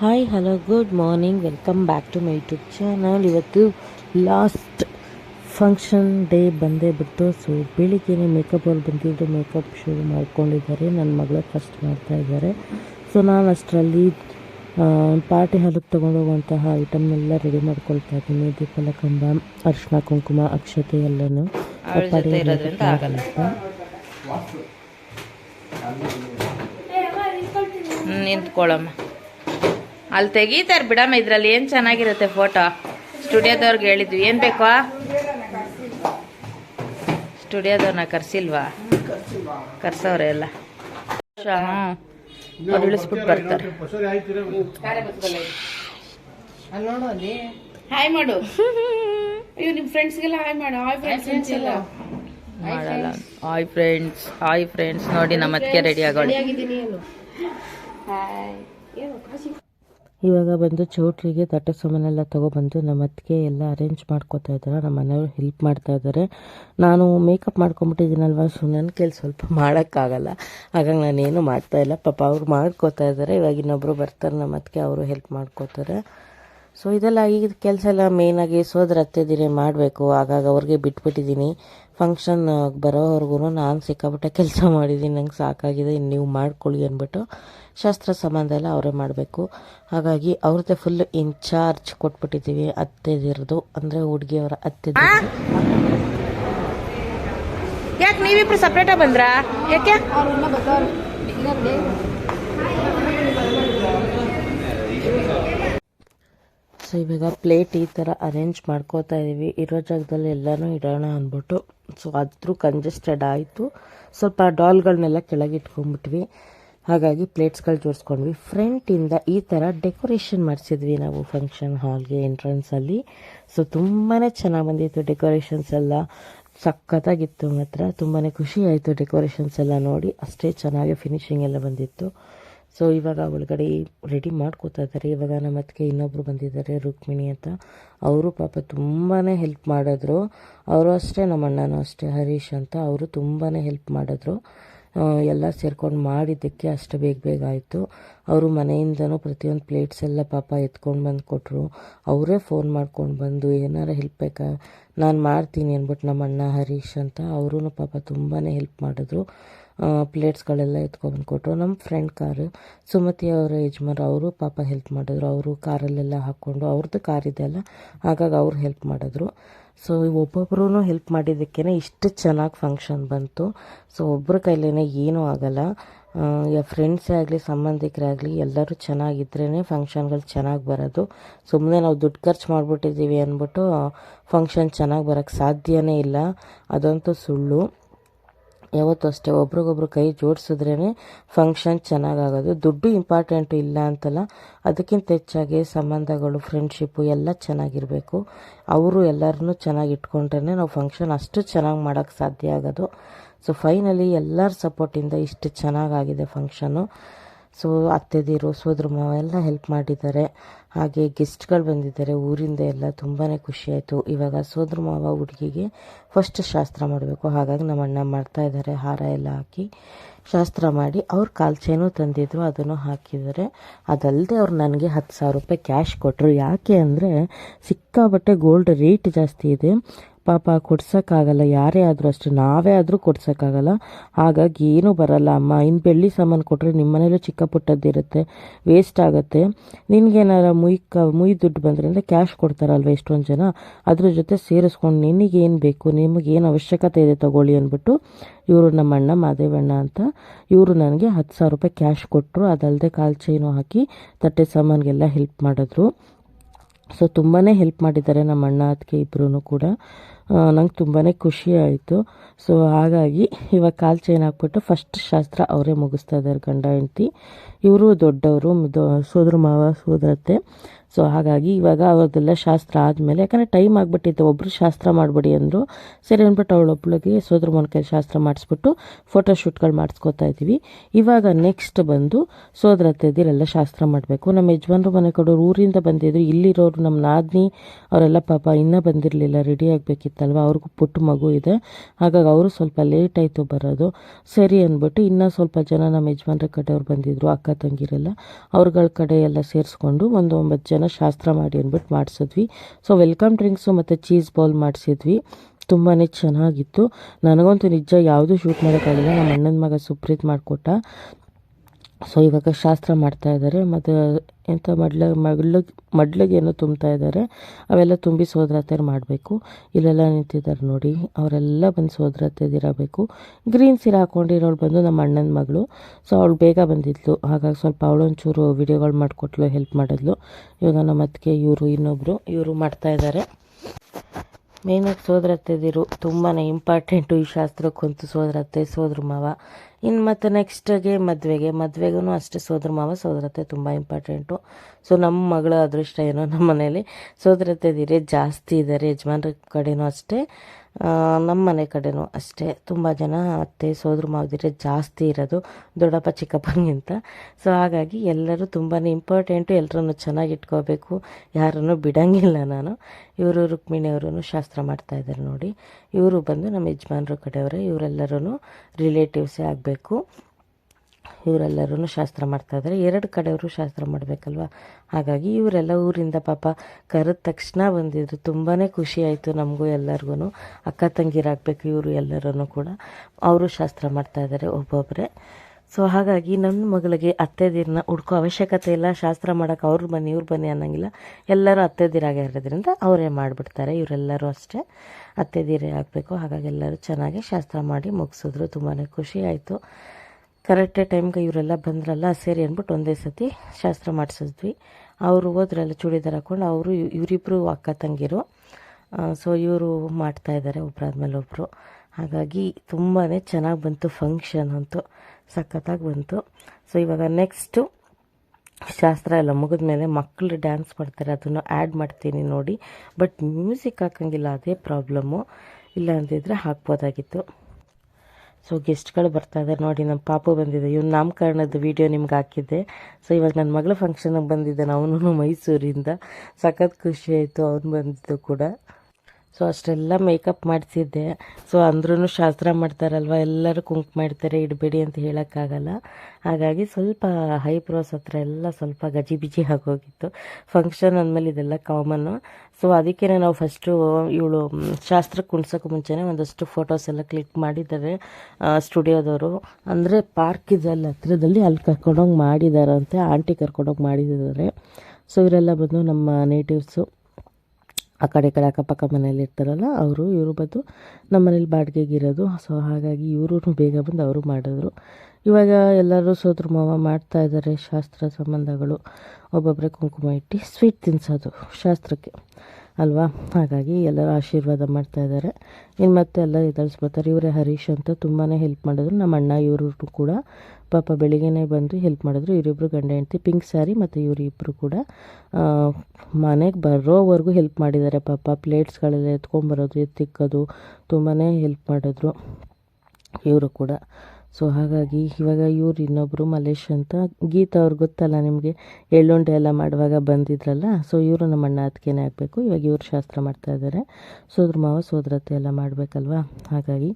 Hi hello good morning welcome back to my YouTube channel ಇವತ್ತು last function day ಬಂದೇ ಬಿಟ್ಟು so ಬೆಳಿಗ್ಗೆನೆ makeup ಅವ್ರು ಬಂದಿದ್ದು ಮೇಕಪ್ ಶುರು ಮಾಡ್ಕೊಂಡಿದ್ದಾರೆ. ನನ್ನ ಮಗಳು ಫಸ್ಟ್ ಮಾಡ್ತಾ ಇದ್ದಾರೆ. ಸೊ ನಾನು ಅಷ್ಟರಲ್ಲಿ ಪಾರ್ಟಿ ಹಾಲಕ್ಕೆ ತೊಗೊಂಡೋಗುವಂತಹ ಐಟಮ್ನೆಲ್ಲ ರೆಡಿ ಮಾಡ್ಕೊಳ್ತಾ ಇದ್ದೀನಿ. ದೀಪಲ ಕಂಬ ಅರಿಶಿನ ಕುಂಕುಮ ಅಕ್ಷತೆ ಎಲ್ಲನೂ. ನಿಂತ್ಕೊಳ್ಳಮ್ಮ. ಅಲ್ಲಿ ತೆಗೀತಾರೆ ಬಿಡಮ್ಮ ಇದ್ರಲ್ಲಿ ಏನು ಚೆನ್ನಾಗಿರುತ್ತೆ ಫೋಟೋ ಸ್ಟುಡಿಯೋದವ್ರಿಗೆ ಹೇಳಿದ್ವಿ ಏನು ಬೇಕು? ಸ್ಟುಡಿಯೋದವ್ರನ್ನ ಕರ್ಸಿಲ್ವಾ? ಕರ್ಸವ್ರೆ ಎಲ್ಲ. ಹ್ಞೂ ಅವ್ರು ಇಳಿಸ್ಬಿಟ್ಟು ಬರ್ತಾರೆ. ಹಾಯ್ ಮಾಡು. ಅಯ್ಯೋ ನಿಮ್ಮ ಫ್ರೆಂಡ್ಸ್ಗೆಲ್ಲ ಹಾಯ್ ಮಾಡು. ಹಾಯ್ ಫ್ರೆಂಡ್ಸ್ ಎಲ್ಲ. ಮಾಡಲ್ಲ. ಹಾಯ್ ಫ್ರೆಂಡ್ಸ್ ಹಾಯ್ ಫ್ರೆಂಡ್ಸ್ ನೋಡಿ ನಮ್ಮ ಅದಕ್ಕೆ ರೆಡಿ ಆಗೋಳು. ಇವಾಗ ಬಂದು ಚೌಟ್ರಿಗೆ ತಟ್ಟೆ ಸಾಮಾನೆಲ್ಲ ತೊಗೊಬಂದು ನಮ್ಮ ಅತ್ತಿಗೆ ಎಲ್ಲ ಅರೇಂಜ್ ಮಾಡ್ಕೋತಾ ಇದ್ದಾರೆ. ನಮ್ಮ ಮನೆಯವರು ಹೆಲ್ಪ್ ಮಾಡ್ತಾ ಇದ್ದಾರೆ. ನಾನು ಮೇಕಪ್ ಮಾಡ್ಕೊಂಬಿಟ್ಟಿದ್ದೀನಲ್ವ ಸೊ ನನ್ನ ಕೆಲಸ ಸ್ವಲ್ಪ ಮಾಡೋಕ್ಕಾಗಲ್ಲ. ಹಾಗಾಗಿ ನಾನೇನು ಮಾಡ್ತಾ ಇಲ್ಲ. ಪಾಪ ಅವ್ರು ಮಾಡ್ಕೋತಾ ಇದ್ದಾರೆ. ಇವಾಗ ಇನ್ನೊಬ್ಬರು ಬರ್ತಾರೆ. ನಮ್ಮ ಅತ್ತಿಗೆ ಅವರು ಹೆಲ್ಪ್ ಮಾಡ್ಕೋತಾರೆ. ಸೊ ಇದೆಲ್ಲ ಈ ಕೆಲಸ ಎಲ್ಲ ಮೇಯ್ನಾಗಿ ಸೋದ್ರ ಹತ್ತಿದ್ದೀನಿ ಮಾಡಬೇಕು. ಆಗಾಗ ಅವ್ರಿಗೆ ಬಿಟ್ಬಿಟ್ಟಿದ್ದೀನಿ. ಫಂಕ್ಷನ್ ಬರೋವರೆಗೂ ನಾನು ಸಿಕ್ಕಾಬಿಟ್ಟೆ ಕೆಲಸ ಮಾಡಿದ್ದೀನಿ. ನಂಗೆ ಸಾಕಾಗಿದೆ. ಇನ್ನು ನೀವು ಮಾಡ್ಕೊಳ್ಳಿ ಅಂದ್ಬಿಟ್ಟು ಶಾಸ್ತ್ರ ಸಂಬಂಧ ಎಲ್ಲ ಅವರೇ ಮಾಡಬೇಕು. ಹಾಗಾಗಿ ಅವ್ರದ್ದೇ ಫುಲ್ ಇನ್ಚಾರ್ಜ್ ಕೊಟ್ಬಿಟ್ಟಿದ್ದೀವಿ ಅತ್ತೆದಿರದು. ಅಂದರೆ ಹುಡುಗಿಯವರ ಅತ್ತೆ ಯಾಕೆ ನೀವಿಬ್ರು ಸಪ್ರೇಟಾಗಿ ಬಂದ್ರಾ? ಯಾಕೆ? ಸೊ ಇವಾಗ ಪ್ಲೇಟ್ ಈ ಥರ ಅರೇಂಜ್ ಮಾಡ್ಕೋತಾ ಇದ್ದೀವಿ ಇರೋ ಜಾಗದಲ್ಲಿ ಎಲ್ಲನೂ ಇಡೋಣ ಅಂದ್ಬಿಟ್ಟು. ಸೊ ಅದ್ರೂ ಕಂಜೆಸ್ಟೆಡ್ ಆಯಿತು. ಸ್ವಲ್ಪ ಡಾಲ್ಗಳನ್ನೆಲ್ಲ ಕೆಳಗೆ ಇಟ್ಕೊಂಡ್ಬಿಟ್ವಿ ಹಾಗಾಗಿ ಪ್ಲೇಟ್ಸ್ಗಳು ಜೋಡಿಸ್ಕೊಂಡ್ವಿ. ಫ್ರಂಟಿಂದ ಈ ಥರ ಡೆಕೋರೇಷನ್ ಮಾಡಿಸಿದ್ವಿ ನಾವು ಫಂಕ್ಷನ್ ಹಾಲ್ಗೆ ಎಂಟ್ರೆನ್ಸಲ್ಲಿ ಸೊ ತುಂಬಾ ಚೆನ್ನಾಗಿ ಬಂದಿತ್ತು ಡೆಕೋರೇಷನ್ಸ್ ಎಲ್ಲ. ಸಖತ್ತಾಗಿತ್ತು ಮಾತ್ರ. ತುಂಬಾ ಖುಷಿ ಆಯಿತು ಡೆಕೋರೇಷನ್ಸ್ ಎಲ್ಲ ನೋಡಿ. ಅಷ್ಟೇ ಚೆನ್ನಾಗಿ ಫಿನಿಶಿಂಗ್ ಎಲ್ಲ ಬಂದಿತ್ತು. ಸೊ ಇವಾಗ ಒಳಗಡೆ ರೆಡಿ ಮಾಡ್ಕೋತಾ ಇದ್ದಾರೆ. ಇವಾಗ ನಮ್ಮ ಅತ್ತಿಗೆ ಇನ್ನೊಬ್ರು ಬಂದಿದ್ದಾರೆ, ರುಕ್ಮಿಣಿ ಅಂತ. ಅವರು ಪಾಪ ತುಂಬಾ ಹೆಲ್ಪ್ ಮಾಡಿದ್ರು. ಅವರು ಅಷ್ಟೇ ನಮ್ಮ ಅಣ್ಣನೂ ಅಷ್ಟೇ, ಹರೀಶ್ ಅಂತ. ಅವರು ತುಂಬಾ ಹೆಲ್ಪ್ ಮಾಡಿದ್ರು. ಎಲ್ಲ ಸೇರ್ಕೊಂಡು ಮಾಡಿದ್ದಕ್ಕೆ ಅಷ್ಟು ಬೇಗ ಬೇಗ ಆಯಿತು. ಅವರು ಮನೆಯಿಂದನೂ ಪ್ರತಿಯೊಂದು ಪ್ಲೇಟ್ಸ್ ಎಲ್ಲ ಪಾಪ ಎತ್ಕೊಂಡು ಬಂದು ಕೊಟ್ಟರು ಅವರೇ ಫೋನ್ ಮಾಡ್ಕೊಂಡು ಬಂದು, ಏನಾರು ಹೆಲ್ಪ್ ಬೇಕಾ? ನಾನು ಮಾಡ್ತೀನಿ ಅಂದ್ಬಿಟ್ಟು ನಮ್ಮ ಅಣ್ಣ ಹರೀಶ್ ಅಂತ ಅವರೂ ಪಾಪ ತುಂಬಾ ಹೆಲ್ಪ್ ಮಾಡಿದ್ರು. ಪ್ಲೇಟ್ಸ್ಗಳೆಲ್ಲ ಎತ್ಕೊಂಡ್ಬಂದು ಕೊಟ್ಟರು ನಮ್ಮ ಫ್ರೆಂಡ್ ಕಾರು ಸುಮತಿ ಅವರ ಯಜಮಾನ್ ಅವರು ಪಾಪ ಹೆಲ್ಪ್ ಮಾಡಿದ್ರು. ಅವರು ಕಾರಲ್ಲೆಲ್ಲ ಹಾಕ್ಕೊಂಡು ಅವ್ರದ್ದು ಕಾರ್ ಇದೆಯಲ್ಲ ಹಾಗಾಗಿ ಅವ್ರು ಹೆಲ್ಪ್ ಮಾಡಿದ್ರು. ಸೊ ಒಬ್ಬೊಬ್ರು ಹೆಲ್ಪ್ ಮಾಡಿದ್ದಕ್ಕೇ ಇಷ್ಟು ಚೆನ್ನಾಗಿ ಫಂಕ್ಷನ್ ಬಂತು. ಸೊ ಒಬ್ಬರ ಕೈಲೇ ಏನೂ ಆಗಲ್ಲ. ಫ್ರೆಂಡ್ಸೇ ಆಗಲಿ ಸಂಬಂಧಿಕರೇ ಆಗಲಿ ಎಲ್ಲರೂ ಚೆನ್ನಾಗಿದ್ರೇ ಫಂಕ್ಷನ್ಗಳು ಚೆನ್ನಾಗಿ ಬರೋದು. ಸುಮ್ಮನೆ ನಾವು ದುಡ್ಡು ಖರ್ಚು ಮಾಡಿಬಿಟ್ಟಿದ್ದೀವಿ ಅಂದ್ಬಿಟ್ಟು ಫಂಕ್ಷನ್ ಚೆನ್ನಾಗಿ ಬರೋಕ್ಕೆ ಸಾಧ್ಯವೇ ಇಲ್ಲ. ಅದಂತೂ ಸುಳ್ಳು. ಯಾವತ್ತೂ ಅಷ್ಟೇ, ಒಬ್ರಿಗೊಬ್ರು ಕೈ ಜೋಡಿಸಿದ್ರೇ ಫಂಕ್ಷನ್ ಚೆನ್ನಾಗಾಗೋದು. ದುಡ್ಡು ಇಂಪಾರ್ಟೆಂಟು ಇಲ್ಲ ಅಂತಲ್ಲ, ಅದಕ್ಕಿಂತ ಹೆಚ್ಚಾಗಿ ಸಂಬಂಧಗಳು ಫ್ರೆಂಡ್ಶಿಪ್ಪು ಎಲ್ಲ ಚೆನ್ನಾಗಿರಬೇಕು. ಅವರು ಎಲ್ಲರನ್ನೂ ಚೆನ್ನಾಗಿ ಇಟ್ಕೊಂಡ್ರೆ ನಾವು ಫಂಕ್ಷನ್ ಅಷ್ಟು ಚೆನ್ನಾಗಿ ಮಾಡೋಕ್ಕೆ ಸಾಧ್ಯ ಆಗೋದು. ಸೊ ಫೈನಲಿ ಎಲ್ಲರ ಸಪೋರ್ಟಿಂದ ಇಷ್ಟು ಚೆನ್ನಾಗಾಗಿದೆ ಫಂಕ್ಷನು ಸೊ ಅತ್ತೆದಿರು, ಸೋದ್ರ ಮಾವ ಎಲ್ಲ ಹೆಲ್ಪ್ ಮಾಡಿದ್ದಾರೆ. ಹಾಗೆ ಗೆಸ್ಟ್ಗಳು ಬಂದಿದ್ದಾರೆ ಊರಿಂದ ಎಲ್ಲ ತುಂಬಾ ಖುಷಿಯಾಯಿತು ಇವಾಗ ಸೋದ್ರ ಮಾವ ಹುಡುಗಿಗೆ ಫಸ್ಟ್ ಶಾಸ್ತ್ರ ಮಾಡಬೇಕು. ಹಾಗಾಗಿ ನಮ್ಮ ಅಣ್ಣ ಮಾಡ್ತಾ ಇದ್ದಾರೆ, ಹಾರ ಎಲ್ಲ ಹಾಕಿ ಶಾಸ್ತ್ರ ಮಾಡಿ ಅವ್ರ ಕಾಲ್ಚೇನು ತಂದಿದ್ರು, ಅದನ್ನು ಹಾಕಿದ್ದಾರೆ. ಅದಲ್ಲದೆ ಅವ್ರು ನನಗೆ ಹತ್ತು ಸಾವಿರ ರೂಪಾಯಿ ಕ್ಯಾಶ್ ಕೊಟ್ಟರು ಯಾಕೆ ಅಂದರೆ ಸಿಕ್ಕಾಬಟ್ಟೆ ಗೋಲ್ಡ್ ರೇಟ್ ಜಾಸ್ತಿ ಇದೆ. ಪಾಪ ಕೊಡ್ಸೋಕ್ಕಾಗಲ್ಲ, ಯಾರೇ ಆದರೂ ಅಷ್ಟೇ, ನಾವೇ ಆದರೂ ಕೊಡ್ಸೋಕ್ಕಾಗಲ್ಲ. ಹಾಗಾಗಿ ಏನೂ ಬರಲ್ಲ ಅಮ್ಮ. ಇನ್ನು ಬೆಳ್ಳಿ ಸಾಮಾನು ಕೊಟ್ಟರೆ ನಿಮ್ಮ ಮನೇಲೂ ಚಿಕ್ಕ ಪುಟ್ಟದ್ದಿರುತ್ತೆ ವೇಸ್ಟ್ ಆಗುತ್ತೆ. ನಿನಗೇನಾರ ಕ ಮುಯ್ ದುಡ್ಡು ಬಂದರೆ ಅಂದರೆ ಕ್ಯಾಶ್ ಕೊಡ್ತಾರಲ್ವ ಎಷ್ಟೊಂದು ಜನ? ಅದ್ರ ಜೊತೆ ಸೇರಿಸ್ಕೊಂಡು ನಿನಗೇನು ಬೇಕು ನಿಮಗೇನು ಅವಶ್ಯಕತೆ ಇದೆ ತಗೊಳ್ಳಿ ಅಂದ್ಬಿಟ್ಟು ಇವರು ನಮ್ಮ ಅಣ್ಣ ಮಾದೇವಣ್ಣ ಅಂತ, ಇವರು ನನಗೆ ಹತ್ತು ಸಾವಿರ ರೂಪಾಯಿ ಕ್ಯಾಶ್ ಕೊಟ್ಟರು ಅದಲ್ಲದೆ ಕಾಲು ಚೈನು ಹಾಕಿ ತಟ್ಟೆ ಸಾಮಾನಿಗೆಲ್ಲ ಹೆಲ್ಪ್ ಮಾಡಿದ್ರು. ಸೊ ತುಂಬಾ ಹೆಲ್ಪ್ ಮಾಡಿದ್ದಾರೆ ನಮ್ಮ ಅಣ್ಣ ಅದಕ್ಕೆ ಇಬ್ಬರೂ ಕೂಡ. ನಂಗೆ ತುಂಬಾ ಖುಷಿ ಆಯಿತು. ಸೊ ಹಾಗಾಗಿ ಇವಾಗ ಕಾಲು ಚೈನ್ ಹಾಕ್ಬಿಟ್ಟು ಫಸ್ಟ್ ಶಾಸ್ತ್ರ ಅವರೇ ಮುಗಿಸ್ತಾ ಇದ್ದಾರೆ ಗಂಡ ಹೆಂಡ್ತಿ. ಇವರು ದೊಡ್ಡವರು ಸೋದರ ಮಾವ, ಸೋದರತ್ತೆ. ಸೊ ಹಾಗಾಗಿ ಇವಾಗ ಅವ್ರದ್ದೆಲ್ಲ ಶಾಸ್ತ್ರ ಆದಮೇಲೆ, ಯಾಕಂದರೆ ಟೈಮ್ ಆಗಿಬಿಟ್ಟಿತ್ತು ಒಬ್ಬರು ಶಾಸ್ತ್ರ ಮಾಡಬೇಡಿ ಅಂದರು. ಸರಿ ಅಂದ್ಬಿಟ್ಟು ಅವಳೊಬ್ಳಿಗೆ ಸೋದರ ಮನ ಕೈ ಶಾಸ್ತ್ರ ಮಾಡಿಸ್ಬಿಟ್ಟು ಫೋಟೋಶೂಟ್ಗಳು ಮಾಡಿಸ್ಕೊತಾ ಇದ್ದೀವಿ. ಇವಾಗ ನೆಕ್ಸ್ಟ್ ಬಂದು ಸೋದರ ತೆದಿರೆಲ್ಲ ಶಾಸ್ತ್ರ ಮಾಡಬೇಕು. ನಮ್ಮ ಯಜಮಾನ್ರು ಮನೆ ಕೊಡೋರು ಊರಿಂದ ಬಂದಿದ್ರು. ಇಲ್ಲಿರೋರು ನಮ್ಮ ನಾದಿನಿ, ಅವರೆಲ್ಲ ಪಾಪ ಇನ್ನೂ ಬಂದಿರಲಿಲ್ಲ ರೆಡಿ ಆಗಬೇಕಿತ್ತಲ್ವ? ಅವ್ರಿಗೂ ಪುಟ್ಟ ಮಗು ಇದೆ. ಹಾಗಾಗಿ ಅವರು ಸ್ವಲ್ಪ ಲೇಟ್ ಆಯಿತು ಬರೋದು. ಸರಿ ಅಂದ್ಬಿಟ್ಟು ಇನ್ನೂ ಸ್ವಲ್ಪ ಜನ ನಮ್ಮ ಯಜಮಾನ್ರ ಕಡೆಯವ್ರು ಬಂದಿದ್ರು, ಅಕ್ಕ ತಂಗಿರೆಲ್ಲ. ಅವ್ರಗಳ ಕಡೆ ಎಲ್ಲ ಸೇರಿಸ್ಕೊಂಡು ಒಂದು ಒಂಬತ್ತು ಜನ ಶಾಸ್ತ್ರ ಮಾಡಿ ಅಂದ್ಬಿಟ್ಟು ಮಾಡಿಸಿದ್ವಿ. ಸೊ ವೆಲ್ಕಮ್ ಡ್ರಿಂಕ್ಸು ಮತ್ತು ಚೀಸ್ ಬೌಲ್ ಮಾಡಿಸಿದ್ವಿ. ತುಂಬಾ ಚೆನ್ನಾಗಿತ್ತು. ನನಗಂತೂ ನಿಜ ಯಾವುದೂ ಶೂಟ್ ಮಾಡೋಕ್ಕಾಗಿಲ್ಲ. ನಮ್ಮ ಅಣ್ಣನ ಮಗ ಸುಪ್ರೀತ್ ಮಾಡಿಕೊಟ್ಟ. ಸೊ, ಇವಾಗ ಶಾಸ್ತ್ರ ಮಾಡ್ತಾ ಇದ್ದಾರೆ ಮತ್ತು ಎಂಥ ಮಡ್ಲ ಮಡ್ಲಿಗೆ ಮಡ್ಲಿಗೆ ಏನೋ ತುಂಬ್ತಾ ಇದ್ದಾರೆ ಅವೆಲ್ಲ ತುಂಬಿ ಸೋದ್ರತೆ ಮಾಡಬೇಕು. ಇಲ್ಲೆಲ್ಲ ನಿಂತಿದ್ದಾರೆ ನೋಡಿ. ಅವರೆಲ್ಲ ಬಂದು ಸೋದರತ್ತೆದಿರಬೇಕು ಗ್ರೀನ್ ಸೀರೆ ಹಾಕೊಂಡಿರೋಳು ಬಂದು ನಮ್ಮ ಅಣ್ಣನ ಮಗಳು. ಸೊ, ಅವಳು ಬೇಗ ಬಂದಿದ್ಲು. ಹಾಗಾಗಿ ಸ್ವಲ್ಪ ಅವಳೊಂಚೂರು ವಿಡಿಯೋಗಳು ಮಾಡಿಕೊಟ್ಲು, ಹೆಲ್ಪ್ ಮಾಡಿದ್ಲು. ಇವಾಗ ನಮ್ಮ ಅತ್ತಿಗೆ, ಇವರು ಇನ್ನೊಬ್ಬರು ಇವರು ಮಾಡ್ತಾ ಇದ್ದಾರೆ ಮೇಯ್ನಾಗಿ ಸೋದರತ್ತೆದಿರು ತುಂಬಾ ಇಂಪಾರ್ಟೆಂಟು ಈ ಶಾಸ್ತ್ರಕ್ಕಂತೂ ಸೋದರತ್ತೆ ಸೋದ್ರ ಮಾವ. ಇನ್ನು ಮತ್ತು ನೆಕ್ಸ್ಟಿಗೆ ಮದುವೆಗೆ. ಮದುವೆಗೂ ಅಷ್ಟೇ ಸೋದ್ರ ಮಾವ ಸೋದರತೆ ತುಂಬ ಇಂಪಾರ್ಟೆಂಟು ಸೊ ನಮ್ಮ ಮಗಳ ಅದೃಷ್ಟ ಏನೋ ನಮ್ಮ ಮನೇಲಿ. ಸೋದರತ್ತೆದಿರೇ ಜಾಸ್ತಿ ಇದ್ದಾರೆ. ಯಜಮಾನ್ರ ಕಡೆಯೂ ಅಷ್ಟೇ. ನಮ್ಮ ಮನೆ ಕಡೆನೂ ಅಷ್ಟೇ. ತುಂಬ ಜನ ಅತ್ತೆ, ಸೋದ್ರ, ಮಾವದಿರೆ ಜಾಸ್ತಿ ಇರೋದು ದೊಡ್ಡಪ್ಪ ಚಿಕ್ಕಪ್ಪನಿಗಿಂತ ಸೊ ಹಾಗಾಗಿ ಎಲ್ಲರೂ ತುಂಬಾ ಇಂಪಾರ್ಟೆಂಟು ಎಲ್ಲರನ್ನು ಚೆನ್ನಾಗಿ ಇಟ್ಕೋಬೇಕು. ಯಾರನ್ನು ಬಿಡಂಗಿಲ್ಲ ನಾನು. ಇವರು ರುಕ್ಮಿಣಿ ಅವರು ಶಾಸ್ತ್ರ ಮಾಡ್ತಾ ಇದ್ದಾರೆ ನೋಡಿ. ಇವರು ಬಂದು ನಮ್ಮ ಯಜಮಾನ್ರ ಕಡೆಯವರೇ ಇವರೆಲ್ಲರೂ ರಿಲೇಟಿವ್ಸೇ ಆಗಬೇಕು. ಇವರೆಲ್ಲರೂ ಶಾಸ್ತ್ರ ಮಾಡ್ತಾ ಇದ್ದಾರೆ ಎರಡು ಕಡೆಯವರು ಶಾಸ್ತ್ರ ಮಾಡಬೇಕಲ್ವ? ಹಾಗಾಗಿ ಇವರೆಲ್ಲ ಊರಿಂದ ಪಾಪ ಕರೆದ ತಕ್ಷಣ ಬಂದಿದ್ರು. ತುಂಬಾ ಖುಷಿ ಆಯಿತು ನಮಗೂ ಎಲ್ಲರಿಗೂ ಅಕ್ಕ ತಂಗಿರಾಗಬೇಕು ಇವರು ಎಲ್ಲರೂ ಕೂಡ. ಅವರು ಶಾಸ್ತ್ರ ಮಾಡ್ತಾ ಇದ್ದಾರೆ ಒಬ್ಬೊಬ್ಬರೇ ಸೊ ಹಾಗಾಗಿ ನನ್ನ ಮಗಳಿಗೆ ಅತ್ತೆದೀರನ್ನ ಹುಡ್ಕೋ ಅವಶ್ಯಕತೆ ಇಲ್ಲ. ಶಾಸ್ತ್ರ ಮಾಡೋಕೆ ಅವ್ರು ಬನ್ನಿ, ಇವ್ರು ಬನ್ನಿ ಅನ್ನೋಂಗಿಲ್ಲ. ಎಲ್ಲರೂ ಅತ್ತೆದೀರಾಗೆ ಇರೋದ್ರಿಂದ ಅವರೇ ಮಾಡಿಬಿಡ್ತಾರೆ. ಇವರೆಲ್ಲರೂ ಅಷ್ಟೇ ಅತ್ತೆದೀರೇ ಆಗಬೇಕು. ಹಾಗಾಗಿ ಎಲ್ಲರೂ ಚೆನ್ನಾಗಿ ಶಾಸ್ತ್ರ ಮಾಡಿ ಮುಗಿಸಿದ್ರು. ತುಂಬಾ ಖುಷಿ ಆಯಿತು. ಕರೆಕ್ಟೇ ಟೈಮ್ಗೆ ಇವರೆಲ್ಲ ಬಂದ್ರಲ್ಲ ಸೇರಿ ಅಂದ್ಬಿಟ್ಟು ಒಂದೇ ಸತಿ ಶಾಸ್ತ್ರ ಮಾಡಿಸಿದ್ವಿ. ಅವರು ಹೋದ್ರಲ್ಲ ಚೂಡಿದಾರ್ ಹಾಕೊಂಡು ಅವರು ಇವರಿಬ್ಬರು ಅಕ್ಕ ತಂಗಿರು. ಸೊ ಇವರು ಮಾಡ್ತಾ ಇದ್ದಾರೆ ಒಬ್ಬರಾದ್ಮೇಲೆ ಒಬ್ಬರು ಹಾಗಾಗಿ ತುಂಬಾ ಚೆನ್ನಾಗಿ ಬಂತು ಫಂಕ್ಷನ್ ಅಂತೂ. ಸಖತ್ತಾಗಿ ಬಂತು. ಸೊ ಇವಾಗ ನೆಕ್ಸ್ಟು ಶಾಸ್ತ್ರ ಎಲ್ಲ ಮುಗಿದ ಮೇಲೆ ಮಕ್ಕಳು ಡ್ಯಾನ್ಸ್ ಮಾಡ್ತಾರೆ, ಅದನ್ನು ಆ್ಯಡ್ ಮಾಡ್ತೀನಿ ನೋಡಿ. ಬಟ್ ಮ್ಯೂಸಿಕ್ ಹಾಕೋಂಗಿಲ್ಲ, ಅದೇ ಪ್ರಾಬ್ಲಮ್ಮು ಇಲ್ಲ ಅಂತಿದ್ರೆ ಹಾಕ್ಬೋದಾಗಿತ್ತು. ಸೊ ಗೆಸ್ಟ್ಗಳು ಬರ್ತಾ ಇದ್ದಾರೆ ನೋಡಿ ನಮ್ಮ ಪಾಪು ಬಂದಿದೆ. ಇವ್ನು ನಾಮಕರಣದ ವಿಡಿಯೋ ನಿಮ್ಗೆ ಹಾಕಿದ್ದೆ. ಸೊ ಇವಾಗ ನನ್ನ ಮಗಳ ಫಂಕ್ಷನಿಗೆ ಬಂದಿದ್ದಾನೆ ಅವನು ಮೈಸೂರಿಂದ. ಸಖತ್ ಖುಷಿ ಆಯಿತು, ಅವನು ಬಂದಿದ್ದು ಕೂಡ. ಸೊ ಅಷ್ಟೆಲ್ಲ ಮೇಕಪ್ ಮಾಡಿಸಿದ್ದೆ. ಸೊ ಅಂದ್ರೂ ಶಾಸ್ತ್ರ ಮಾಡ್ತಾರಲ್ವ, ಎಲ್ಲರೂ ಕುಂಕುಮ ಮಾಡ್ತಾರೆ, ಇಡಬೇಡಿ ಅಂತ ಹೇಳೋಕ್ಕಾಗಲ್ಲ. ಹಾಗಾಗಿ ಸ್ವಲ್ಪ ಹೈಬ್ರೋಸ್ ಹತ್ರ ಎಲ್ಲ ಸ್ವಲ್ಪ ಗಜಿಬಿಜಿ ಆಗೋಗಿತ್ತು. ಫಂಕ್ಷನ್ ಅಂದಮೇಲೆ ಇದೆಲ್ಲ ಕಾಮನ್ನು ಸೊ ಅದಕ್ಕೇ ನಾವು ಫಸ್ಟು ಇವಳು ಶಾಸ್ತ್ರ ಕುಣ್ಸೋಕೆ ಮುಂಚೆನೇ ಒಂದಷ್ಟು ಫೋಟೋಸ್ ಎಲ್ಲ ಕ್ಲಿಕ್ ಮಾಡಿದ್ದಾರೆ ಸ್ಟುಡಿಯೋದವರು ಅಂದರೆ ಪಾರ್ಕ್ ಇದೆಲ್ಲ ಹತ್ರದಲ್ಲಿ ಅಲ್ಲಿ ಕರ್ಕೊಂಡೋಗಿ ಮಾಡಿದಾರಂತೆ ಆಂಟಿ ಕರ್ಕೊಂಡೋಗಿ ಮಾಡಿದ್ದಾರೆ. ಸೊ ಇವರೆಲ್ಲ ಬಂದು ನಮ್ಮ ನೇಟಿವ್ಸು ಆ ಕಡೆ ಈ ಕಡೆ ಅಕ್ಕಪಕ್ಕ ಮನೇಲಿ ಇರ್ತಾರಲ್ಲ, ಅವರು, ಇವರು ಬಂದು ನಮ್ಮ ಮನೇಲಿ ಬಾಡಿಗೆಗೆ ಇರೋದು ಸೊ ಹಾಗಾಗಿ ಇವರು ಬೇಗ ಬಂದು ಅವರು ಮಾಡಿದ್ರು. ಇವಾಗ ಎಲ್ಲರೂ ಸೋದ್ರ ಮಾವ ಮಾಡ್ತಾ ಇದ್ದಾರೆ ಶಾಸ್ತ್ರ ಸಂಬಂಧಗಳು. ಒಬ್ಬೊಬ್ಬರೇ ಕುಂಕುಮ ಇಟ್ಟು ಸ್ವೀಟ್ ತಿನ್ಸೋದು ಶಾಸ್ತ್ರಕ್ಕೆ. ಅಲ್ವಾ? ಹಾಗಾಗಿ ಎಲ್ಲರೂ ಆಶೀರ್ವಾದ ಮಾಡ್ತಾ ಇದ್ದಾರೆ. ಇನ್ನು ಮತ್ತೆ ಎಲ್ಲ ಎದುರಿಸ್ಬರ್ತಾರೆ ಇವರೇ ಹರೀಶ್ ಅಂತ ತುಂಬಾ ಹೆಲ್ಪ್ ಮಾಡಿದ್ರು. ನಮ್ಮ ಅಣ್ಣ ಇವರು ಕೂಡ ಪಾಪ ಬೆಳಿಗ್ಗೆನೇ ಬಂದು ಹೆಲ್ಪ್ ಮಾಡಿದ್ರು. ಇವರಿಬ್ಬರು ಗಂಡ ಹೆಂಡತಿ ಪಿಂಕ್ ಸ್ಯಾರಿ ಮತ್ತು ಇವರಿಬ್ಬರು ಕೂಡ ಮನೆಗೆ ಬರೋವರೆಗೂ ಹೆಲ್ಪ್ ಮಾಡಿದ್ದಾರೆ. ಪಾಪ ಪ್ಲೇಟ್ಸ್ಗಳೆಲ್ಲ ಎತ್ಕೊಂಬರೋದು ಎತ್ತಿಕ್ಕೋದು ತುಂಬಾ ಹೆಲ್ಪ್ ಮಾಡಿದ್ರು ಇವರು ಕೂಡ. ಸೊ ಹಾಗಾಗಿ ಇವಾಗ ಇವ್ರು ಇನ್ನೊಬ್ಬರು ಮಲೇಶ್ ಅಂತ ಗೀತಾ ಅವ್ರು ಗೊತ್ತಲ್ಲ ನಿಮಗೆ, ಎಳ್ಳುಂಡೆ ಎಲ್ಲ ಮಾಡುವಾಗ ಬಂದಿದ್ರಲ್ಲ ಸೊ ಇವರು ನಮ್ಮ ಅಣ್ಣ ಅದಕ್ಕೇನೆ ಆಗಬೇಕು. ಇವಾಗ ಇವ್ರು ಶಾಸ್ತ್ರ ಮಾಡ್ತಾ ಇದ್ದಾರೆ ಸೋದ್ರ ಮಾವ ಸೋದರತ್ತೆ ಎಲ್ಲ ಮಾಡಬೇಕಲ್ವಾ? ಹಾಗಾಗಿ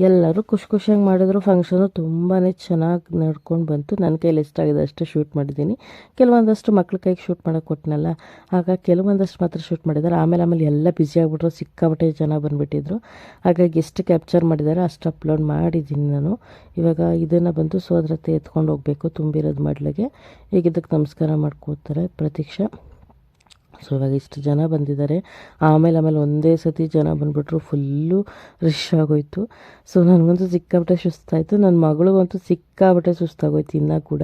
ಎಲ್ಲರೂ ಖುಷಿ ಖುಷಿಯಾಗಿ ಮಾಡಿದ್ರು. ಫಂಕ್ಷನು ತುಂಬಾ ಚೆನ್ನಾಗಿ ನಡ್ಕೊಂಡು ಬಂತು. ನನ್ನ ಕೈಲಿ ಎಷ್ಟಾಗಿದೆ ಅಷ್ಟು ಶೂಟ್ ಮಾಡಿದ್ದೀನಿ. ಕೆಲವೊಂದಷ್ಟು ಮಕ್ಳ ಕೈಗೆ ಶೂಟ್ ಮಾಡೋಕೆ ಕೊಟ್ಟನಲ್ಲ ಆಗ ಕೆಲವೊಂದಷ್ಟು ಮಾತ್ರ ಶೂಟ್ ಮಾಡಿದ್ದಾರೆ ಆಮೇಲೆ ಆಮೇಲೆ ಎಲ್ಲ ಬ್ಯುಸಿ ಆಗಿಬಿಟ್ರು. ಸಿಕ್ಕಾಪಟ್ಟೆ ಜನ ಬಂದುಬಿಟ್ಟಿದ್ರು. ಹಾಗಾಗಿ ಎಷ್ಟು ಕ್ಯಾಪ್ಚರ್ ಮಾಡಿದ್ದಾರೆ ಅಷ್ಟು ಅಪ್ಲೋಡ್ ಮಾಡಿದ್ದೀನಿ ನಾನು. ಇವಾಗ ಇದನ್ನು ಬಂದು ಸೋದರತೆ ಎತ್ಕೊಂಡು ಹೋಗಬೇಕು. ತುಂಬಿರೋದು ಮಡ್ಲಿಗೆ. ಈಗ ಇದಕ್ಕೆ ನಮಸ್ಕಾರ ಮಾಡ್ಕೋತಾರೆ ಪ್ರತೀಕ್ಷಾ. ಸೊ ಇವಾಗ ಇಷ್ಟು ಜನ ಬಂದಿದ್ದಾರೆ. ಆಮೇಲೆ ಆಮೇಲೆ ಒಂದೇ ಸತಿ ಜನ ಬಂದುಬಿಟ್ರು ಫುಲ್ಲು ರಶ್ ಆಗೋಯ್ತು. ಸೊ ನನಗಂತೂ ಸಿಕ್ಕಾಪಟ್ಟೆ ಸುಸ್ತಾಯಿತು. ನನ್ನ ಮಗಳಿಗಂತೂ ಸಿಕ್ಕಾಪಟ್ಟೆ ಸುಸ್ತಾಗೋಯ್ತು ಇನ್ನೂ ಕೂಡ.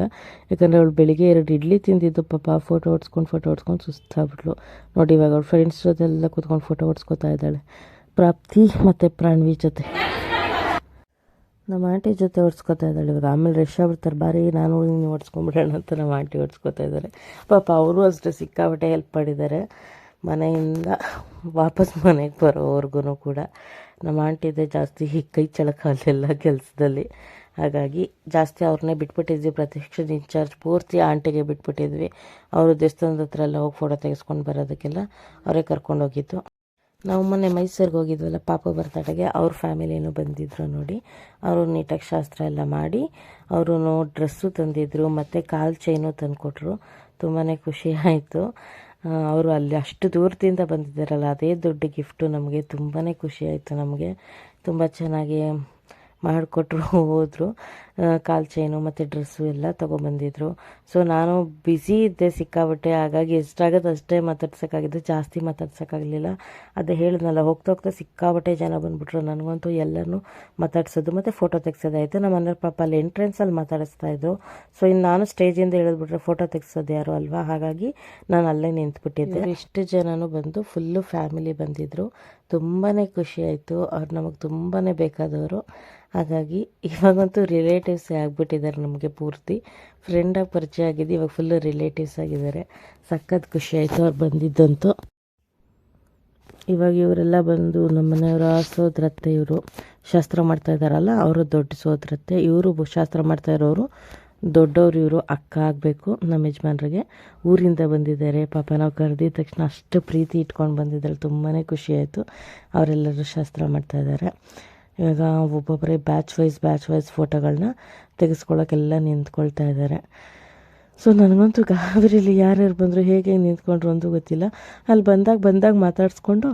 ಯಾಕಂದರೆ ಅವಳು ಬೆಳಿಗ್ಗೆ ಎರಡು ಇಡ್ಲಿ ತಿಂದಿದ್ದು, ಪಾಪ ಫೋಟೋ ಹೊಡ್ಸ್ಕೊಂಡು ಫೋಟೋ ಹೊಡ್ಸ್ಕೊಂಡು ಸುಸ್ತಾಗ್ಬಿಟ್ಲು. ನೋಡಿ, ಇವಾಗ ಅವ್ಳ ಫ್ರೆಂಡ್ಸ್ ಜೊತೆ ಎಲ್ಲ ಕೂತ್ಕೊಂಡು ಫೋಟೋ ಹೊಡ್ಸ್ಕೊತಾ ಇದ್ದಾಳೆ. ಪ್ರಾಪ್ತಿ ಮತ್ತು ಪ್ರಾಣ್ವಿ ಜೊತೆ. ನಮ್ಮ ಆಂಟಿ ಜೊತೆ ಓಡಿಸ್ಕೊತಾ ಇದ್ದಾಳೆ ಇವಾಗ ಆಮೇಲೆ ರಶ್ ಆಗ್ಬಿಡ್ತಾರೆ ಬಾರಿ, ನಾನು ನೀನು ಹೊಡ್ಸ್ಕೊಂಬಿಡೋಣ ಅಂತ ನಮ್ಮ ಆಂಟಿ ಓಡಿಸ್ಕೊತಾ ಇದ್ದಾರೆ. ಪಾಪ ಅವರು ಅಷ್ಟೇ ಸಿಕ್ಕಾಪಟ್ಟೆ ಹೆಲ್ಪ್ ಮಾಡಿದ್ದಾರೆ. ಮನೆಯಿಂದ ವಾಪಸ್ ಮನೆಗೆ ಬರೋವರೆಗೂ ಕೂಡ ನಮ್ಮ ಆಂಟಿದೆ ಜಾಸ್ತಿ ಕೈ ಚಳಕಾಲೆಲ್ಲ ಕೆಲಸದಲ್ಲಿ. ಹಾಗಾಗಿ ಜಾಸ್ತಿ ಅವ್ರನ್ನೇ ಬಿಟ್ಬಿಟ್ಟಿದ್ವಿ. ಪ್ರತಿಷ್ಠ ಇನ್ಚಾರ್ಜ್ ಪೂರ್ತಿ ಆಂಟಿಗೆ ಬಿಟ್ಬಿಟ್ಟಿದ್ವಿ. ಅವರು ದೇವಸ್ಥಾನದ ಹತ್ರ ಎಲ್ಲ ಹೋಗಿ ಫೋಟೋ ತೆಗೆಸ್ಕೊಂಡು ಬರೋದಕ್ಕೆಲ್ಲ ಅವರೇ ಕರ್ಕೊಂಡೋಗಿದ್ದು. ನಾವು ಮೊನ್ನೆ ಮೈಸೂರಿಗೆ ಹೋಗಿದ್ವಲ್ಲ, ಪಾಪ ಬರ್ತಡೆಗೆ. ಅವ್ರ ಫ್ಯಾಮಿಲಿನೂ ಬಂದಿದ್ರು ನೋಡಿ. ಅವರು ನೀಟಾಗಿ ಶಾಸ್ತ್ರ ಎಲ್ಲ ಮಾಡಿ ಅವರು ಡ್ರೆಸ್ಸು ತಂದಿದ್ರು, ಮತ್ತು ಕಾಲು ಚೈನು ತಂದುಕೊಟ್ರು. ತುಂಬಾ ಖುಷಿ ಆಯಿತು. ಅವರು ಅಲ್ಲಿ ಅಷ್ಟು ದೂರದಿಂದ ಬಂದಿದ್ದಾರಲ್ಲ, ಅದೇ ದೊಡ್ಡ ಗಿಫ್ಟು ನಮಗೆ. ತುಂಬಾ ಖುಷಿ ಆಯಿತು ನಮಗೆ. ತುಂಬ ಚೆನ್ನಾಗಿ ಮಾಡಿಕೊಟ್ರು ಹೋದರು. ಕಾಲು ಚೈನು ಮತ್ತು ಡ್ರೆಸ್ಸು ಎಲ್ಲ ತೊಗೊಬಂದಿದ್ರು. ಸೊ ನಾನು ಬ್ಯುಸಿ ಇದ್ದೆ ಸಿಕ್ಕಾಬಿಟ್ಟೆ ಹಾಗಾಗಿ ಎಷ್ಟಾಗುತ್ತೆ ಅಷ್ಟೇ ಮಾತಾಡ್ಸೋಕ್ಕಾಗಿದ್ದು, ಜಾಸ್ತಿ ಮಾತಾಡ್ಸೋಕ್ಕಾಗಲಿಲ್ಲ. ಅದು ಹೇಳಿದ್ನಲ್ಲ, ಹೋಗ್ತಾ ಹೋಗ್ತಾ ಸಿಕ್ಕಾಬಟ್ಟೆ ಜನ ಬಂದ್ಬಿಟ್ರು. ನನಗಂತೂ ಎಲ್ಲರನ್ನೂ ಮಾತಾಡ್ಸೋದು ಮತ್ತು ಫೋಟೋ ತೆಗ್ಸೋದಾಯಿತು. ನಮ್ಮ ಮನೆಯವ್ರ ಪಾಪ ಅಲ್ಲಿ ಎಂಟ್ರೆನ್ಸಲ್ಲಿ ಮಾತಾಡಿಸ್ತಾ ಇದ್ರು. ಸೊ ಇನ್ನು ನಾನು ಸ್ಟೇಜಿಂದ ಹೇಳಿದ್ಬಿಟ್ರೆ ಫೋಟೋ ತೆಗ್ಸೋದು ಯಾರು ಅಲ್ವಾ? ಹಾಗಾಗಿ ನಾನು ಅಲ್ಲೇ ನಿಂತ್ಬಿಟ್ಟಿದ್ದೆ. ಎಷ್ಟು ಜನನೂ ಬಂದು ಫುಲ್ಲು ಫ್ಯಾಮಿಲಿ ಬಂದಿದ್ದರು ತುಂಬಾ ಖುಷಿ ಆಯಿತು. ಅವ್ರು ನಮಗೆ ತುಂಬಾ ಬೇಕಾದವರು. ಹಾಗಾಗಿ ಇವಾಗಂತೂ ರಿಲೇಟಿವ್ಸೇ ಆಗಿಬಿಟ್ಟಿದ್ದಾರೆ ನಮಗೆ ಪೂರ್ತಿ. ಫ್ರೆಂಡಾಗಿ ಪರಿಚಯ ಆಗಿದ್ದು ಇವಾಗ ಫುಲ್ಲು ರಿಲೇಟಿವ್ಸ್ ಆಗಿದ್ದಾರೆ. ಸಖತ್ ಖುಷಿ ಆಯಿತು ಅವ್ರು ಬಂದಿದ್ದಂತೂ. ಇವಾಗ ಇವರೆಲ್ಲ ಬಂದು ನಮ್ಮ ಮನೆಯವರ ಸೋದರತ್ತೆ ಇವರು. ಶಾಸ್ತ್ರ ಮಾಡ್ತಾ ಇದ್ದಾರಲ್ಲ, ಅವರು ದೊಡ್ಡ ಸೋದರತ್ತೆ. ಇವರು ಶಾಸ್ತ್ರ ಮಾಡ್ತಾ ಇರೋರು. ದೊಡ್ಡವರು ಇವರು ಅಕ್ಕ ಆಗಬೇಕು. ನಮ್ಮ ಯಜಮಾನ್ರಿಗೆ ಊರಿಂದ ಬಂದಿದ್ದಾರೆ. ಪಾಪ ನಾವು ಕರೆದಿದ ತಕ್ಷಣ ಅಷ್ಟು ಪ್ರೀತಿ ಇಟ್ಕೊಂಡು ಬಂದಿದ್ದಾರೆ ತುಂಬಾ ಖುಷಿ ಆಯಿತು. ಅವರೆಲ್ಲರೂ ಶಾಸ್ತ್ರ ಮಾಡ್ತಾಯಿದ್ದಾರೆ ಇವಾಗ ಒಬ್ಬೊಬ್ಬರೇ ಬ್ಯಾಚ್ ವೈಸ್ ಬ್ಯಾಚ್ ವೈಸ್ ಫೋಟೋಗಳನ್ನ ತೆಗೆಸ್ಕೊಳ್ಳೋಕೆಲ್ಲ ನಿಂತ್ಕೊಳ್ತಾ ಇದ್ದಾರೆ. ಸೊ ನನಗಂತೂ ಗಾಬರಿಲಿ ಯಾರ್ಯಾರು ಬಂದರು ಹೇಗೆ ನಿಂತ್ಕೊಂಡ್ರು ಅಂತೂ ಗೊತ್ತಿಲ್ಲ. ಅಲ್ಲಿ ಬಂದಾಗ ಬಂದಾಗ ಮಾತಾಡಿಸ್ಕೊಂಡು.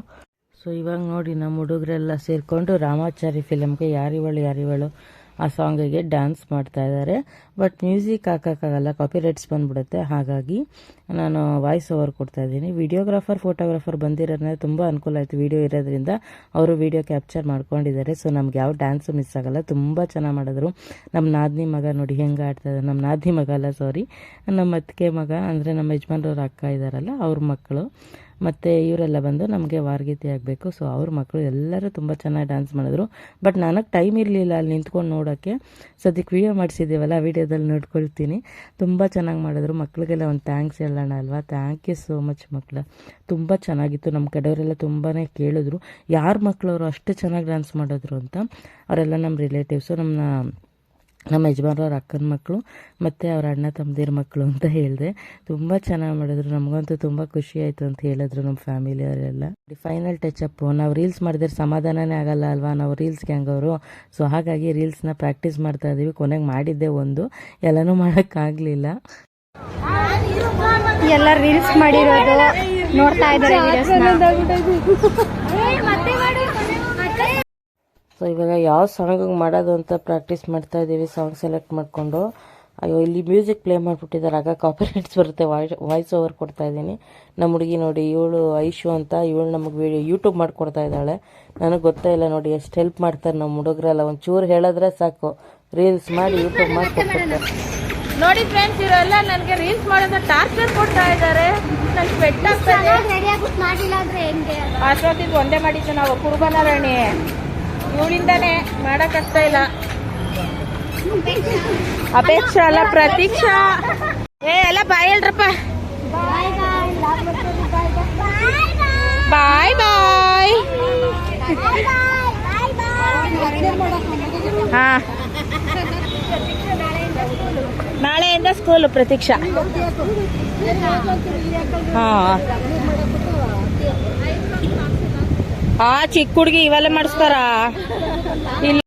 ಸೊ ಇವಾಗ ನೋಡಿ ನಮ್ಮ ಹುಡುಗರೆಲ್ಲ ಸೇರಿಕೊಂಡು ರಾಮಾಚಾರಿ ಫಿಲಮ್ಗೆ ಯಾರಿವಳು ಯಾರಿವಳು? ಆ ಸಾಂಗಿಗೆ ಡ್ಯಾನ್ಸ್ ಮಾಡ್ತಾ ಇದ್ದಾರೆ ಬಟ್ ಮ್ಯೂಸಿಕ್ ಹಾಕೋಕ್ಕಾಗಲ್ಲ ಕಾಪಿರೈಟ್ಸ್ ಬಂದ್ಬಿಡುತ್ತೆ. ಹಾಗಾಗಿ ನಾನು ವಾಯ್ಸ್ ಓವರ್ ಕೊಡ್ತಾ ಇದ್ದೀನಿ. ವಿಡಿಯೋಗ್ರಾಫರ್ ಫೋಟೋಗ್ರಾಫರ್ ಬಂದಿರೋದ್ರಿಂದ ತುಂಬ ಅನುಕೂಲ ಆಯಿತು. ವಿಡಿಯೋ ಇರೋದ್ರಿಂದ ಅವರು ವಿಡಿಯೋ ಕ್ಯಾಪ್ಚರ್ ಮಾಡ್ಕೊಂಡಿದ್ದಾರೆ. ಸೊ ನಮ್ಗೆ ಯಾವ ಡ್ಯಾನ್ಸು ಮಿಸ್ ಆಗಲ್ಲ. ತುಂಬ ಚೆನ್ನಾಗಿ ಮಾಡಿದ್ರು. ನಮ್ಮ ನಾದಿನಿ ಮಗ ನೋಡಿ ಹೆಂಗೆ ಆಡ್ತಾ ಇದ್ದಾರೆ ನಮ್ಮ ನಾದಿನಿ ಮಗ ಅಲ್ಲ ಸಾರಿ ನಮ್ಮ ಅತ್ತಿಗೆ ಮಗ, ಅಂದರೆ ನಮ್ಮ ಯಜಮಾನ್ರವ್ರ ಅಕ್ಕ ಇದ್ದಾರಲ್ಲ ಅವ್ರ ಮಕ್ಕಳು. ಮತ್ತು ಇವರೆಲ್ಲ ಬಂದು ನಮಗೆ ವಾರ್ಗೀತಿ ಆಗಬೇಕು. ಸೊ ಅವ್ರ ಮಕ್ಕಳು ಎಲ್ಲರೂ ತುಂಬ ಚೆನ್ನಾಗಿ ಡ್ಯಾನ್ಸ್ ಮಾಡಿದ್ರು. ಬಟ್ ನನಗೆ ಟೈಮ್ ಇರಲಿಲ್ಲ ಅಲ್ಲಿ ನಿಂತ್ಕೊಂಡು ನೋಡೋಕ್ಕೆ ಸದ್ಯಕ್ಕೆ ವಿಡಿಯೋ ಮಾಡಿಸಿದ್ದೀವಲ್ಲ ವಿಡಿಯೋದಲ್ಲಿ ನೋಡ್ಕೊಳ್ತೀನಿ. ತುಂಬ ಚೆನ್ನಾಗಿ ಮಾಡಿದ್ರು. ಮಕ್ಕಳಿಗೆಲ್ಲ ಒಂದು ಥ್ಯಾಂಕ್ಸ್ ಹೇಳೋಣ ಅಲ್ವಾ? ಥ್ಯಾಂಕ್ ಯು ಸೋ ಮಚ್ ಮಕ್ಕಳು ತುಂಬ ಚೆನ್ನಾಗಿತ್ತು. ನಮ್ಮ ಕಡೆಯವರೆಲ್ಲ ತುಂಬಾ ಕೇಳಿದ್ರು. ಯಾರ ಮಕ್ಕಳವರು ಅಷ್ಟು ಚೆನ್ನಾಗಿ ಡ್ಯಾನ್ಸ್ ಮಾಡಿದ್ರು ಅಂತ? ಅವರೆಲ್ಲ ನಮ್ಮ ರಿಲೇಟಿವ್ಸು ನಮ್ಮ ನಮ್ಮ ಯಜಮಾನ್ರವ್ರ ಅಕ್ಕನ ಮಕ್ಕಳು ಮತ್ತು ಅವ್ರ ಅಣ್ಣ ತಮ್ಮದಿರ ಮಕ್ಕಳು ಅಂತ ಹೇಳಿದೆ. ತುಂಬ ಚೆನ್ನಾಗಿ ಮಾಡಿದ್ರು. ನಮಗಂತೂ ತುಂಬ ಖುಷಿ ಆಯಿತು ಅಂತ ಹೇಳಿದ್ರು ನಮ್ಮ ಫ್ಯಾಮಿಲಿಯವರೆಲ್ಲ ಫೈನಲ್ ಟಚಪ್ಪು ನಾವು ರೀಲ್ಸ್ ಮಾಡಿದ್ರೆ ಸಮಾಧಾನನೇ ಆಗಲ್ಲ ಅಲ್ವಾ? ನಾವು ರೀಲ್ಸ್ ಗ್ಯಾಂಗವರು ಸೊ ಹಾಗಾಗಿ ರೀಲ್ಸ್ನ ಪ್ರಾಕ್ಟೀಸ್ ಮಾಡ್ತಾ ಇದ್ದೀವಿ ಕೊನೆಗೆ ಮಾಡಿದ್ದೆ ಒಂದು. ಎಲ್ಲನೂ ಮಾಡೋಕ್ಕಾಗಲಿಲ್ಲ ಎಲ್ಲ ರೀಲ್ಸ್ ಮಾಡಿರೋದು ನೋಡ್ತಾ ಇದ್ದಾರೆ ಸೊ ಇವಾಗ ಯಾವ ಸಾಂಗಿಗೆ ಮಾಡೋದು ಅಂತ ಪ್ರಾಕ್ಟೀಸ್ ಮಾಡ್ತಾ ಇದ್ದೀವಿ ಸಾಂಗ್ ಸೆಲೆಕ್ಟ್ ಮಾಡಿಕೊಂಡು. ಅಯ್ಯೋ ಇಲ್ಲಿ ಮ್ಯೂಸಿಕ್ ಪ್ಲೇ ಮಾಡಿಬಿಟ್ಟಿದ್ದಾರೆ ಆಗ ಕಾಪಿರೈಟ್ಸ್ ಬರುತ್ತೆ ವಾಯ್ಸ್ ವಾಯ್ಸ್ ಓವರ್ ಕೊಡ್ತಾ ಇದ್ದೀನಿ ನಮ್ಮ ಹುಡುಗಿ ನೋಡಿ ಇವಳು ಐಶು ಅಂತ ಇವಳು ನಮಗೆ ವಿಡಿಯೋ ಯೂಟ್ಯೂಬ್ ಮಾಡಿಕೊಡ್ತಾ ಇದ್ದಾಳೆ. ನನಗೆ ಗೊತ್ತೇ ಇಲ್ಲ ನೋಡಿ ಎಷ್ಟು ಹೆಲ್ಪ್ ಮಾಡ್ತಾರೆ ನಮ್ಮ ಹುಡುಗರೆಲ್ಲ. ಒಂಚೂರು ಹೇಳಿದ್ರೆ ಸಾಕು. ರೀಲ್ಸ್ ಮಾಡಿ ಯೂಟ್ಯೂಬ್ ಮಾಡಿಕೊಡ್ತಾರೆ. ನೋಡಿ ಫ್ರೆಂಡ್ಸ್ ಇವರೆಲ್ಲ ನನಗೆ ರೀಲ್ಸ್ ಮಾಡೋದು ಟಾರ್ಚರ್ ಕೊಡ್ತಾ ಇದ್ದಾರೆ. ನನಗೆ ಬೆಟ್ಟ ಮಾಡಿಲ್ಲ ಅಂದ್ರೆ ಹೆಂಗೆ ಅಷ್ಟೊತ್ತಿಗೆ ಒಂದೇ ಮಾಡಿದ್ದು ನಾವು ಕುರುಬನ ರಾಣಿ ಇವಳಿಂದಾನೆ ಮಾಡಕ್ಕಾಗ್ತಾ ಇಲ್ಲ. ಅಪೇಕ್ಷಾ ಅಲ್ಲ, ಪ್ರತೀಕ್ಷಾ. ಏ, ಎಲ್ಲ ಬಾಯ್ ಹೇಳ್ರಪ್ಪ. ಬಾಯ್ ಬಾಯ್. ಹಾ. ನಾಳೆಯಿಂದ ಸ್ಕೂಲು ಪ್ರತೀಕ್ಷಾ. ಹಾ. ಆ ಚಿಕ್ಕ ಹುಡುಗಿ ಇವೆಲ್ಲ ಮಾಡಿಸ್ತಾರ ಇಲ್ಲ